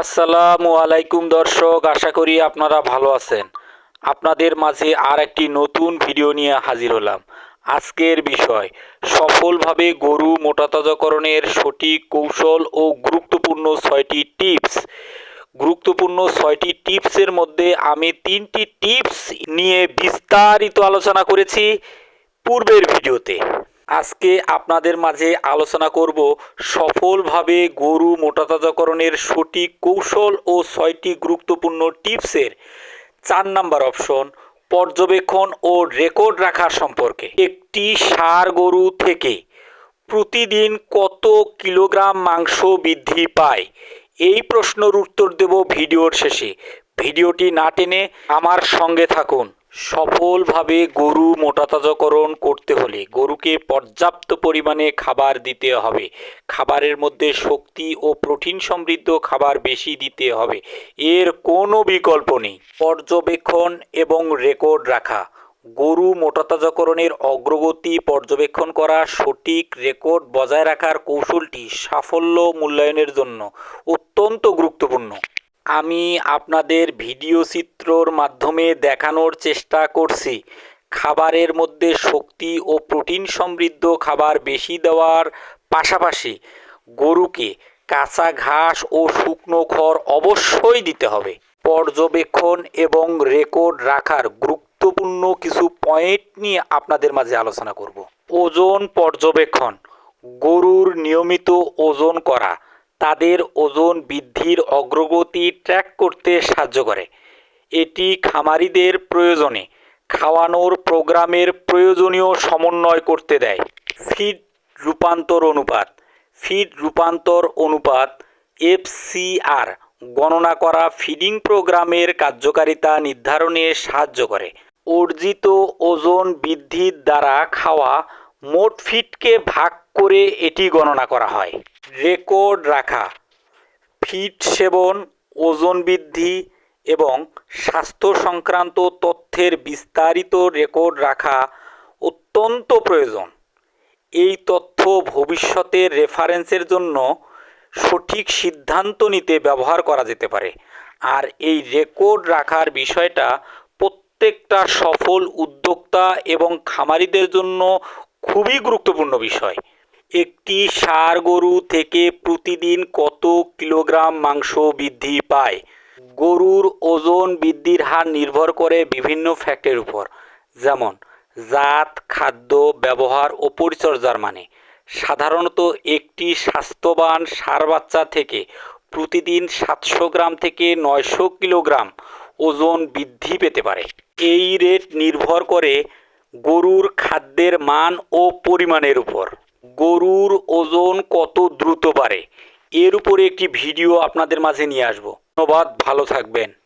আসসালামু আলাইকুম দর্শক, আশা করি আপনারা ভালো আছেন। আপনাদের মাঝে আর একটি নতুন ভিডিও নিয়ে হাজির হলাম। আজকের বিষয়, সফলভাবে গরু মোটাতাজাকরণের সঠিক কৌশল ও গুরুত্বপূর্ণ ছয়টি টিপস। গুরুত্বপূর্ণ ছয়টি টিপসের মধ্যে আমি তিনটি টিপস নিয়ে বিস্তারিত আলোচনা করেছি পূর্বের ভিডিওতে। আজকে আপনাদের মাঝে আলোচনা করব সফলভাবে গরু মোটাতাজাকরণের সঠিক কৌশল ও ছয়টি গুরুত্বপূর্ণ টিপসের চার নাম্বার অপশন, পর্যবেক্ষণ ও রেকর্ড রাখার সম্পর্কে। একটি ষাঁড় গরু থেকে প্রতিদিন কত কিলোগ্রাম মাংস বৃদ্ধি পায়? এই প্রশ্নের উত্তর দেব ভিডিওর শেষে। ভিডিওটি না টেনে আমার সঙ্গে থাকুন। সফলভাবে গরু মোটাতাজাকরণ করতে হলে গরুকে পর্যাপ্ত পরিমাণে খাবার দিতে হবে। খাবারের মধ্যে শক্তি ও প্রোটিন সমৃদ্ধ খাবার বেশি দিতে হবে। এর কোনো বিকল্প নেই। পর্যবেক্ষণ এবং রেকর্ড রাখা। গরু মোটাতাজাকরণের অগ্রগতি পর্যবেক্ষণ করা সঠিক রেকর্ড বজায় রাখার কৌশলটি সাফল্য মূল্যায়নের জন্য অত্যন্ত গুরুত্বপূর্ণ। আমি আপনাদের ভিডিও চিত্রর মাধ্যমে দেখানোর চেষ্টা করছি। খাবারের মধ্যে শক্তি ও প্রোটিন সমৃদ্ধ খাবার বেশি দেওয়ার পাশাপাশি গরুকে কাঁচা ঘাস ও শুকনো খড় অবশ্যই দিতে হবে। পর্যবেক্ষণ এবং রেকর্ড রাখার গুরুত্বপূর্ণ কিছু পয়েন্ট নিয়ে আপনাদের মাঝে আলোচনা করব। ওজন পর্যবেক্ষণ, গরুর নিয়মিত ওজন করা তাদের ওজন বৃদ্ধির অগ্রগতি ট্র্যাক করতে সাহায্য করে। এটি খামারিদের প্রয়োজনে খাওয়ানোর প্রোগ্রামের প্রয়োজনীয় সমন্বয় করতে দেয়। ফিড রূপান্তর অনুপাত। ফিড রূপান্তর অনুপাত এফসিআর গণনা করা ফিডিং প্রোগ্রামের কার্যকারিতা নির্ধারণে সাহায্য করে। অর্জিত ওজন বৃদ্ধির দ্বারা খাওয়া মোট ফিটকে ভাগ করে এটি গণনা করা হয়। রেকর্ড রাখা, ফিট সেবন, ওজন বৃদ্ধি এবং স্বাস্থ্য সংক্রান্ত তথ্যের বিস্তারিত রেকর্ড রাখা অত্যন্ত প্রয়োজন। এই তথ্য ভবিষ্যতের রেফারেন্সের জন্য সঠিক সিদ্ধান্ত নিতে ব্যবহার করা যেতে পারে। আর এই রেকর্ড রাখার বিষয়টা প্রত্যেকটা সফল উদ্যোক্তা এবং খামারিদের জন্য খুবই গুরুত্বপূর্ণ বিষয়। একটি ষাঁড় গরু থেকে প্রতিদিন কত কিলোগ্রাম মাংস বৃদ্ধি পায়? গরুর ওজন বৃদ্ধির হার নির্ভর করে বিভিন্ন ফ্যাক্টের উপর। যেমন, জাত, খাদ্য, ব্যবহার ও পরিচর্যার মানে। সাধারণত একটি স্বাস্থ্যবান ষাঁড় বাচ্চা থেকে প্রতিদিন সাতশো গ্রাম থেকে নয়শো কিলোগ্রাম ওজন বৃদ্ধি পেতে পারে। এই রেট নির্ভর করে গরুর খাদ্যের মান ও পরিমাণের উপর। গরুর ওজন কত দ্রুত বাড়ে? এর উপরে একটি ভিডিও আপনাদের মাঝে নিয়ে আসব। ধন্যবাদ, ভালো থাকবেন।